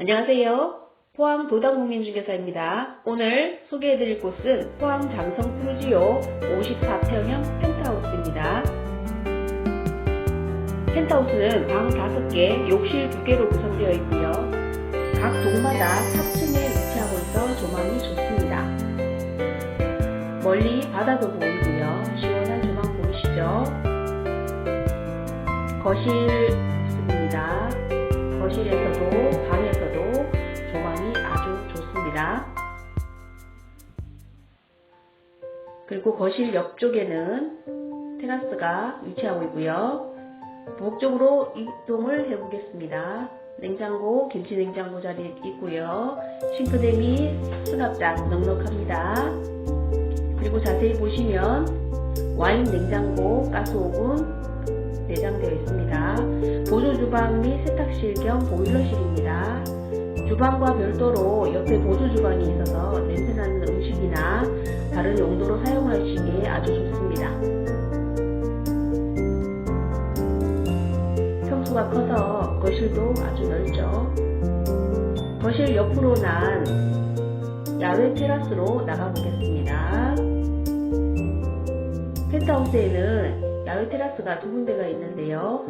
안녕하세요. 포항 도당국민중개사입니다. 오늘 소개해드릴 곳은 포항 장성 프루지오 54평형 펜트하우스입니다. 펜트하우스는 방 5개, 욕실 2개로 구성되어 있고요. 각 동마다 4층에 위치하고 있어 조망이 좋습니다. 멀리 바다도 보이고요. 시원한 조망 보이시죠? 거실 그리고 거실 옆쪽에는 테라스가 위치하고 있고요. 북쪽으로 이동을 해보겠습니다. 냉장고, 김치 냉장고 자리 있고요. 싱크대 및 수납장 넉넉합니다. 그리고 자세히 보시면 와인 냉장고, 가스오븐 내장되어 있습니다. 보조 주방 및 세탁실 겸 보일러실입니다. 주방과 별도로 옆에 보조 주방이 있어서 냄새나는 음식이나 다른 용도로 사용하시기에 아주 좋습니다. 평수가 커서 거실도 아주 넓죠. 거실 옆으로 난 야외 테라스로 나가보겠습니다. 펜트하우스에는 야외 테라스가 두 군데가 있는데요.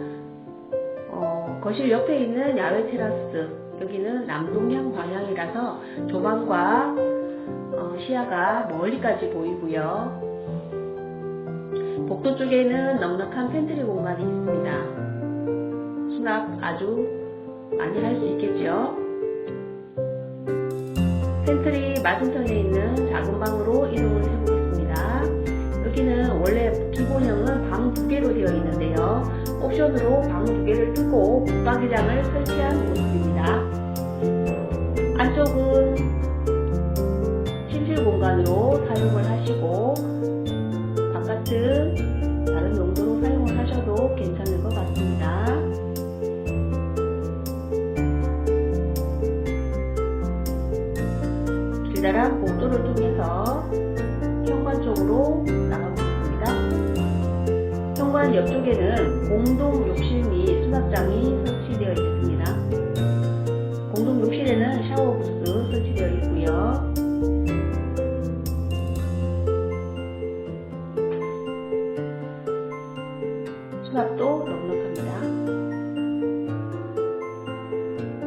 어, 거실 옆에 있는 야외 테라스 여기는 남동향 방향이라서 조망과 어, 시야가 멀리까지 보이고요. 복도 쪽에는 넉넉한 팬트리 공간이 있습니다. 수납 아주 많이 할 수 있겠죠. 팬트리 맞은편에 있는 작은 방으로 이동을 해보겠습니다. 여기는 원래 기본형은 방 두 개로 되어 있는데요. 옵션으로 방 두 개를 뚫고 붙박이장을 설치한 모습입니다. 안쪽은 침실 공간으로 사용을 하시고 바깥은 다른 용도로 사용을 하셔도 괜찮을 것 같습니다. 길다란 복도를 통해서 현관 쪽으로. 현관 옆쪽에는 공동 욕실 및 수납장이 설치되어 있습니다. 공동 욕실에는 샤워 부스 설치되어 있고요. 수납도 넉넉합니다.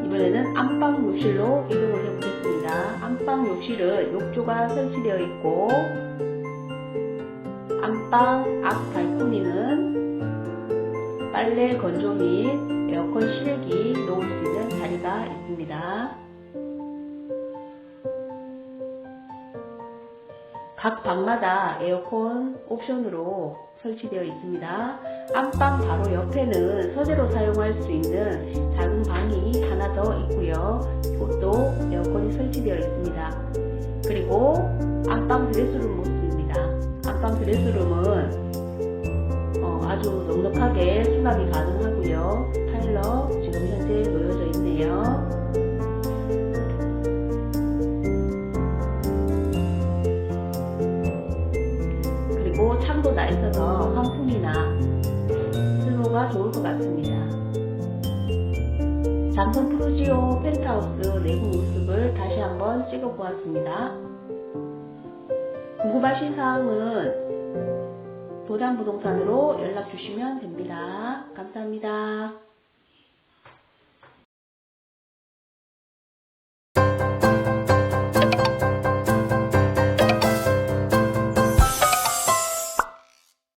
이번에는 안방 욕실로 이동을 해보겠습니다. 안방 욕실은 욕조가 설치되어 있고 안방 앞 발코니는 빨래 건조 및 에어컨 실외기 놓을 수 있는 자리가 있습니다. 각 방마다 에어컨 옵션으로 설치되어 있습니다. 안방 바로 옆에는 서재로 사용할 수 있는 작은 방이 하나 더 있고요. 이것도 에어컨이 설치되어 있습니다. 그리고 안방 드레스룸 안방 드레스룸은 어, 아주 넉넉하게 수납이 가능하고요. 타일러 지금 현재 놓여져 있네요. 그리고 창도 나 있어서 환풍이나 스노가 좋을 것 같습니다. 삼성 프루지오 펜트하우스 내부 모습을 다시 한번 찍어 보았습니다. 궁금하신 사항은 도담부동산으로 연락 주시면 됩니다. 감사합니다.